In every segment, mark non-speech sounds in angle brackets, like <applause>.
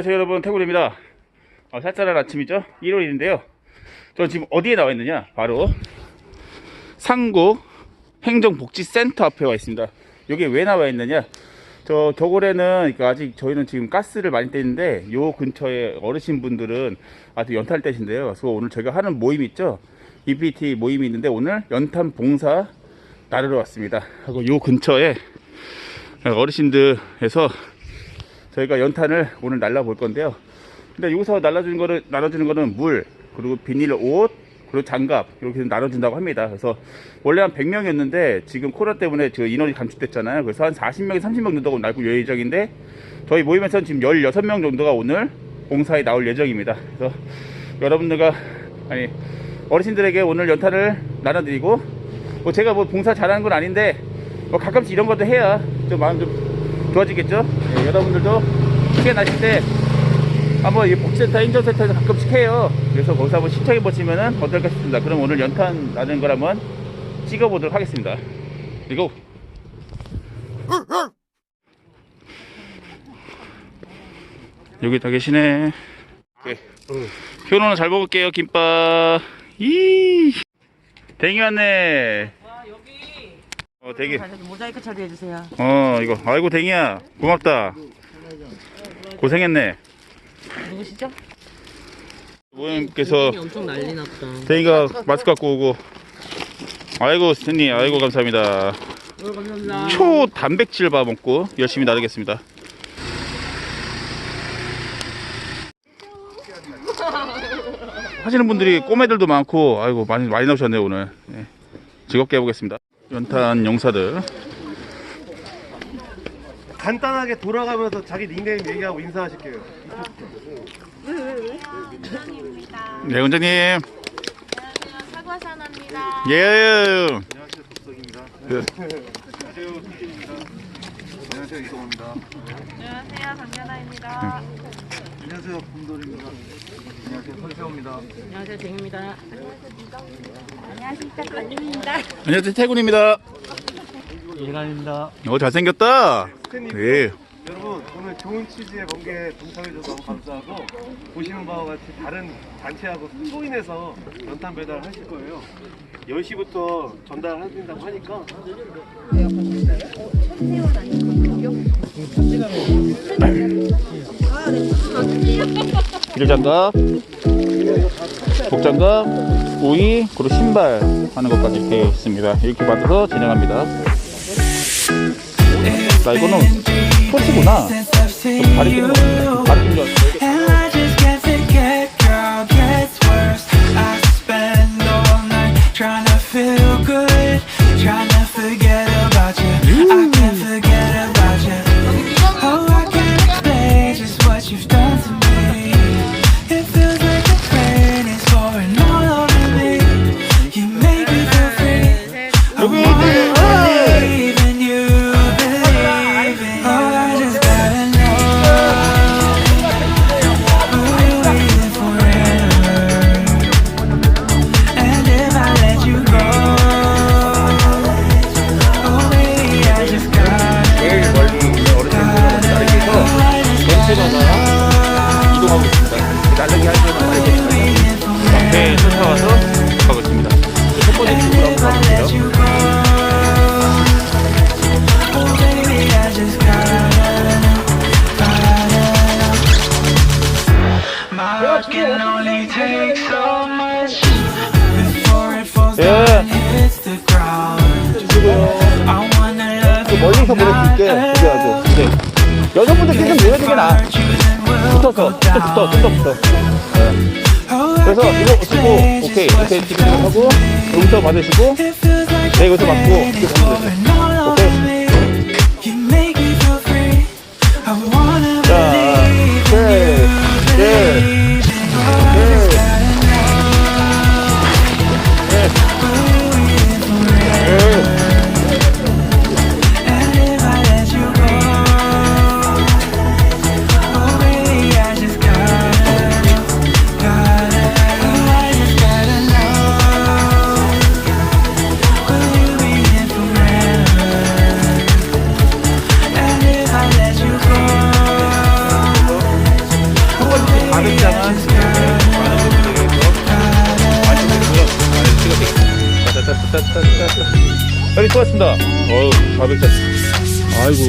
네, 안녕하세요 여러분. 태굴입니다. 어, 쌀쌀한 아침이죠? 1월인데요. 저 지금 어디에 나와 있느냐? 바로 상구 행정복지센터 앞에 와 있습니다. 여기 왜 나와 있느냐? 저 겨울에는 그러니까 아직 저희는 지금 가스를 많이 떼는데 요 근처에 어르신분들은 아직 연탄을 떼신대요. 그래서 오늘 저희가 하는 모임 있죠? EPT 모임이 있는데 오늘 연탄 봉사 나르러 왔습니다. 하고 요 근처에 어르신들에서 저희가 연탄을 오늘 날라 볼 건데요. 근데 여기서 날라주는 거는, 나눠주는 거는 물, 그리고 비닐 옷, 그리고 장갑, 이렇게 나눠준다고 합니다. 그래서 원래 한 100명이었는데 지금 코로나 때문에 저 인원이 감축됐잖아요. 그래서 한 40명에서 30명 정도가 날고 예정인데 저희 모임에서는 지금 16명 정도가 오늘 봉사에 나올 예정입니다. 그래서 여러분들과, 아니, 어르신들에게 오늘 연탄을 나눠드리고 뭐 제가 뭐 봉사 잘하는 건 아닌데 뭐 가끔씩 이런 것도 해야 좀 마음 좀 좋아지겠죠? 예, 여러분들도 시간 나실 때 한번 이 복지센터 행정센터에서 가끔씩 해요. 그래서 거기서 한번 신청해 보시면은 어떨까 싶습니다. 그럼 오늘 연탄 나는 걸 한번 찍어 보도록 하겠습니다. 그리고 여기 다 계시네. 효노는 잘 먹을게요 김밥. 이 댕이 왔네. 어 댕이. 모자이크 처리해 주세요. 어 이거 아이고 댕이야 고맙다 고생했네 누구시죠? 부모님께서 엄청 난리 났다. 댕이가 마스크 갖고 오고 아이고 스탠리 아이고 감사합니다 어, 감사합니다. 초 단백질 밥 먹고 열심히 나르겠습니다 하시는 분들이 꼬매들도 많고 아이고 많이 많이 나오셨네요 오늘 네. 즐겁게 해보겠습니다 연탄 용사들 간단하게 돌아가면서 자기 닉네임 얘기하고 인사하실게요. 네 원장님 안녕하세요. 사과산업입니다. 예 안녕하세요, 독석입니다. 그, 안녕하세요, 김진입니다. 안녕하세요, 이동호입니다. 안녕하세요. 강연아입니다. 안녕하세요, 곰돌입니다. 안녕하세요, 설세호입니다. 안녕하세요 쟁입니다. 안녕하십니까. 관님입니다. 안녕하세요 태군입니다 이간입니다. 어 잘생겼다 예 여러분 오늘 좋은 취지에 번개 동참해줘서 너무 감사하고 보시는 바와 같이 다른 단체하고 소인해서 연탄 배달을 하실 거예요. 10시부터 전달해준다고 하니까 비닐장갑 복장갑 오이 그리고 신발 하는 것까지 되어 있습니다. 이렇게 받아서 진행합니다. 나 이거는 토치구나. 좀 가리키는 거. 가리키는 줄 Ruby 나좀 붙어 좀더 붙어 네. 그래서 이거 쓰고 오케이. 이렇게 찍고 하고 여기서 받으시고 네 여기서 받고 이렇게 받으면 되 400장. 아이고,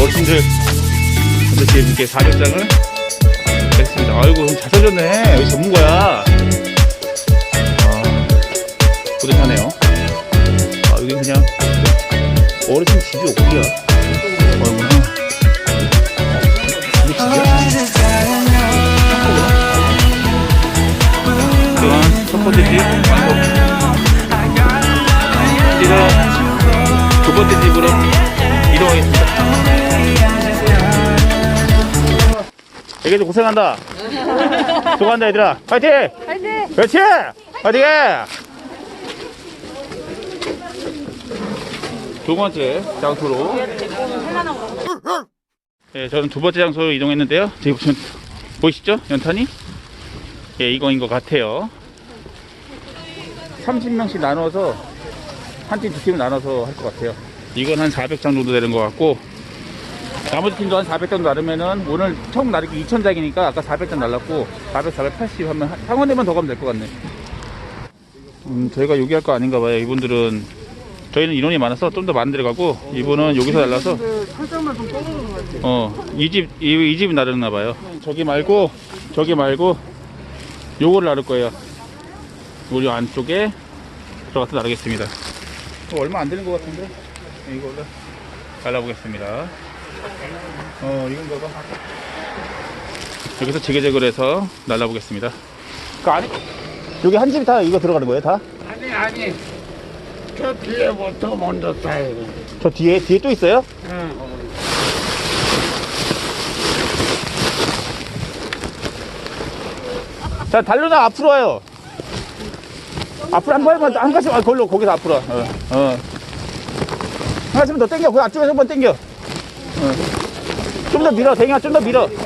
어르신들, 분들 이렇게 400장을 뺐습니다. 아이고, 잘 써줬네. 여기 전문가야. 아, 뿌듯하네요. 아, 여기 그냥 어르신 집이 어디야? 어이구나. 이게 집이야? 또한 첫 번째 집 완성. Know. 이거 두 번째 집으로 이동하겠습니다. 애기들 고생한다. 수고한다 얘들아. 파이팅! 파이팅! 그렇지! 파이팅! 두 번째 장소로. 예, 저는 두 번째 장소로 이동했는데요. 지금 보시면 보이시죠? 연탄이? 예, 이거인 것 같아요. 30명씩 나눠서 한 팀 두 팀을 나눠서 할 것 같아요. 이건 한 400장 정도 되는 것 같고 나머지 팀도 한 400장 나르면은 오늘 총 나르기 2000장이니까 아까 400장 날랐고 400, 480 하면 한- 상원에만 더 가면 될 것 같네. 음, 저희가 여기 할 거 아닌가 봐요. 이분들은 저희는 인원이 많아서 좀 더 많은 데를 가고 이분은 여기서 날라서 어, 이 집, 이, 이 집이 나르나 봐요. 저기 말고 저기 말고 요거를 나를 거예요. 우리 안쪽에 들어가서 나르겠습니다. 이거 얼마 안 되는 것 같은데? 이걸로 갈라보겠습니다. 어, 이건가 봐. 여기서 제개제거를 해서 날라보겠습니다. 그 안에, 여기 한 집이 다 이거 들어가는 거예요, 다? 아니, 아니. 저 뒤에부터 먼저 돼. 저 뒤에, 뒤에 또 있어요? 응. 자, 달려나 앞으로 와요. 앞으로 한 번만, 한 가지, 아, 걸로, 거기서 앞으로 와. 어, 어. 한 가지만 더 당겨. 그 앞쪽에서 한번 당겨. 어. 좀더 밀어, 댕이야, 좀더 밀어. <laughs>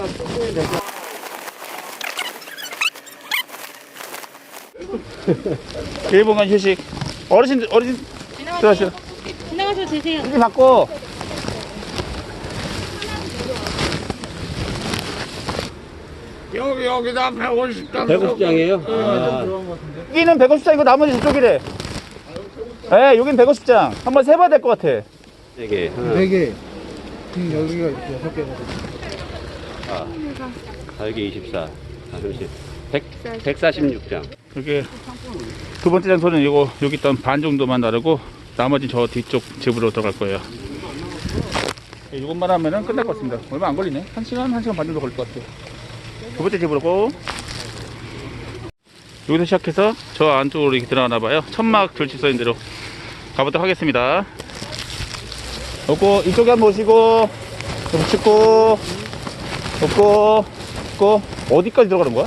일분간 휴식. 어르신, 어르신, 들어가시죠. 지나가셔도 되세요. 휴지 받고. 여기, 여기다 150장. 150장이에요? 여기는 150장이고 나머지 저쪽이래. 예, 여긴 150장. 한번 세봐야 될 것 같아. 4개. 하나, 네 개. 음, 여기가 여섯 개가 아, 4개 24. 아, 잠시. 100, 146장. 이게 두 번째 장소는 이거 여기 있던 반 정도만 나르고 나머지 저 뒤쪽 집으로 들어갈 거예요. 예, 이것만 하면은 끝날 것 같습니다. 얼마 안 걸리네. 한 시간, 한 시간 반 정도 걸릴 것 같아요. 두 번째 집으로 고. 여기서 시작해서 저 안쪽으로 이렇게 들어가나 봐요. 천막 써있는 대로 가보도록 하겠습니다. 놓고 이쪽에 한번 오시고 좀 짚고 놓고 놓고 어디까지 들어가는 거야?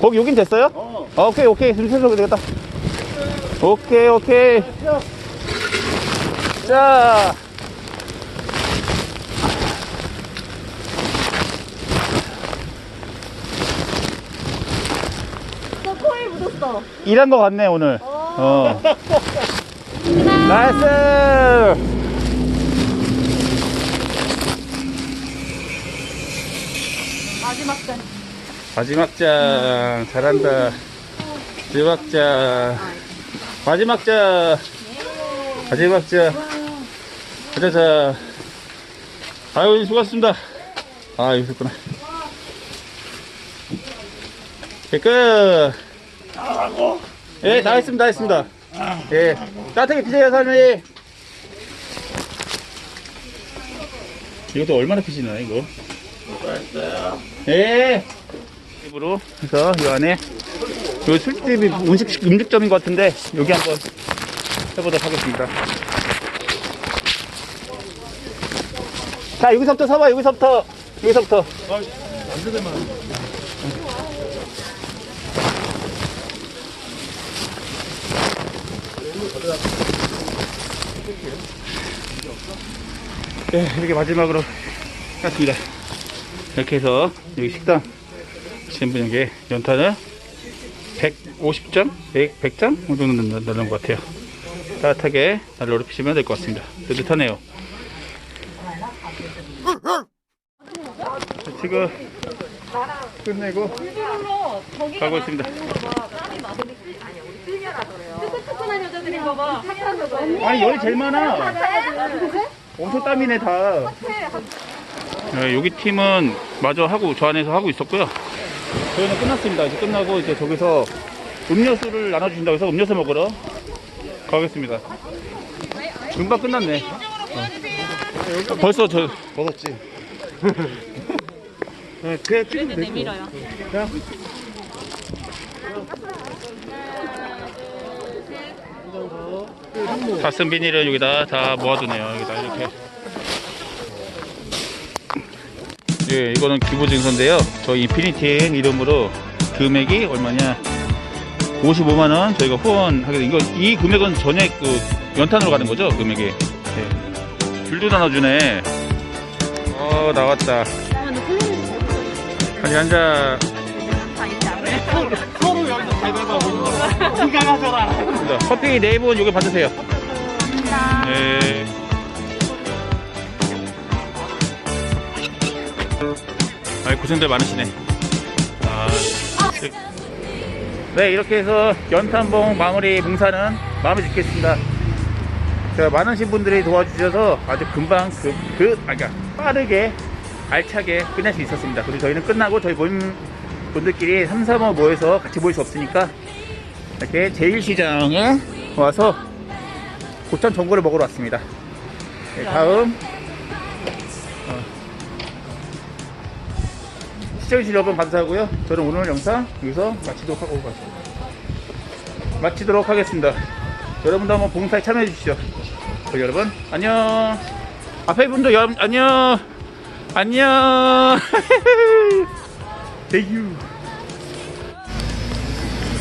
거기 여긴 됐어요? 어. 오케이 오케이 좀 세서 되겠다. 오케이 오케이. 자. 너 코에 묻었어. 일한 거 같네 오늘. 어. <laughs> 나이스. 마지막 장. 마지막 장 잘한다. 마지막 장. 마지막 장. 마지막 장. 자자자. 아유 수고하셨습니다. 아 여기 있었구나. 예, 끝. 예, 다 했습니다, 다 했습니다. 예, 따뜻하게 피세요, 사장님. 이것도 얼마나 피시나, 이거? 예. 집으로 해서 이 안에 요 술집이 음식 음식점인 것 같은데 여기 한번 해보도록 하겠습니다. 자 여기서부터 서봐 여기서부터 여기서부터. 네, 이렇게 마지막으로 했습니다. 이렇게 해서 여기 식당 여기 연탄을 150점, 100, 100장 정도 넣는 것 같아요. 따뜻하게 난로를 피시면 될 것 같습니다. 뜨뜻하네요. 지금 끝내고 가고 있습니다. 여자들이 아니 열이 제일 많아. 엄청 땀이네 다. 네, 여기 팀은 마저 하고 저 안에서 하고 있었고요. 저희는 끝났습니다. 이제 끝나고 이제 저기서 음료수를 나눠주신다고 해서 음료수 먹으러 가겠습니다. 금방 끝났네. 어. 벌써 저 먹었지. <laughs> 네, 그냥 찍으면 되지. 내밀어요. 다 쓴 비닐을 여기다 다 모아두네요. 여기다 이렇게. 예, 이거는 기부 증서인데요. 저 인피니팅 이름으로 금액이 얼마냐? 55만 원 저희가 후원하게 된 이거 이 금액은 전액 그 연탄으로 가는 거죠? 금액이. 예. 줄도 나눠주네. 어 나왔다. 아니 앉아. <laughs> 자, 커피 네분 여기 받으세요. 네. 아이 고생들 많으시네. 아, 네 이렇게 해서 연탄봉 마무리 봉사는 마무리 짓겠습니다. 자, 많으신 분들이 도와주셔서 아주 금방 그, 그, 아, 그러니까 빠르게 알차게 끝낼 수 있었습니다. 그리고 저희는 끝나고 저희 모임 분들끼리 3, 4번 모여서 같이 모일 수 없으니까 이렇게 제일시장에 와서 고창 전골을 먹으러 왔습니다. 네, 다음 어, 시청해주신 여러분 감사하고요. 저는 오늘 영상 여기서 마치도록 하고 마치도록 하겠습니다. 여러분도 한번 봉사에 참여해 주시죠. 여러분 안녕. 앞에 분도 여, 안녕. 안녕. <laughs> 대유.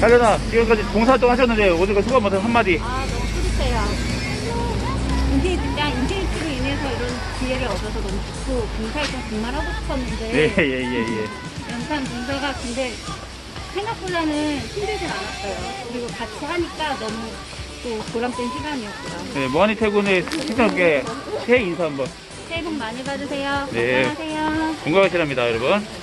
하려나 지금까지 봉사활동 하셨는데 오늘 소감 어떤 한마디. 아 너무 뿌듯해요. 인피니트가 인피니트로 인해서 이런 기회를 얻어서 너무 좋고 봉사활동 정말 하고 싶었는데 예예예 예, 예. 연탄 봉사가 근데 생각보다는 힘들진 않았어요. 그리고 같이 하니까 너무 또 보람된 시간이었고요. 네, 모하니 태군의 시청자께 새해 인사 한번 새해 복 많이 받으세요. 네. 건강하세요. 건강하시랍니다 여러분.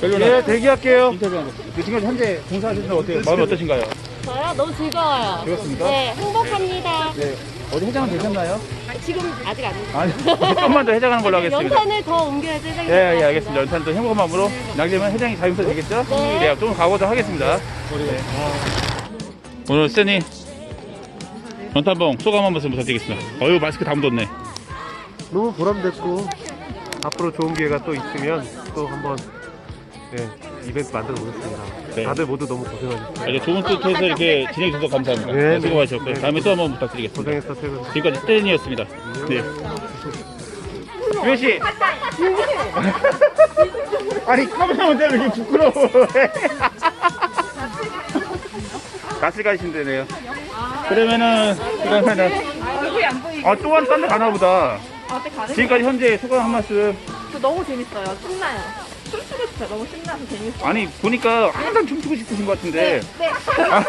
네, 대기할게요. 한번. 지금 현재 봉사하시는 어때요? 마음이 어떠신가요? 저요? 너무 즐거워요. 즐겁습니까? 네, 행복합니다. 네. 어디 해장은 되셨나요? 지금 아직 안 했어요. 아니, 좀만 <laughs> 더 해장하는 걸로 하겠습니다. 연탄을 더 옮겨야지 생각이 예, 예, 알겠습니다. 연탄도 행복한 마음으로 양재면 해장이 자유롭게 되겠죠? 네. 좀 가보도록 하겠습니다. 네. 오늘 세니 연탄봉 소감 한 말씀 부탁드리겠습니다. 어유 마스크 다 묻었네. 너무 보람됐고 앞으로 좋은 기회가 또 있으면 또 한번 네, 이벤트 만들어 보겠습니다. 네. 다들 모두 너무 고생하셨어요. 이제 좋은 뜻에서 이렇게 진행해 주셔서 감사합니다. 네, 네, 네. 수고하셨고요. 네. 다음에 또 한번 부탁드리겠습니다. 고생했어, 퇴근. 지금까지 떼니였습니다. 네. 유현 씨. <laughs> 아니 카메라만 대면 이렇게 부끄러워. 낯을 가신대네요. 그러면은 그러면은 아또한 딴데 가나 보다. 지금까지 현재 소감 한 말씀. 저 너무 재밌어요. 신나요. 춤추고 싶어요. 너무 신나서 재밌어요. 아니 보니까 항상 춤추고 싶으신 것 같은데. 네. 아.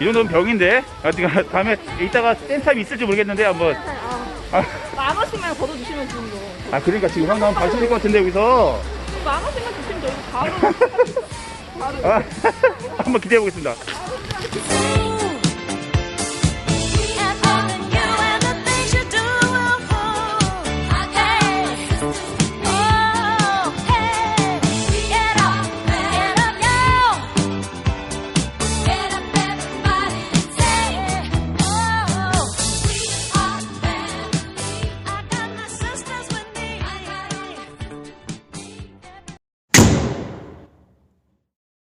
이 정도면 병인데. 아, 다음에 이따가 댄타임 있을지 모르겠는데 한번. 아, 만 원씩만 걷어주시면 좋은 거. 아 그러니까 지금 한번 발전될 것 같은데 여기서. 만 원씩만 주시면 저희 <laughs> 바로 아, <laughs> 한번 기대해 보겠습니다. <laughs>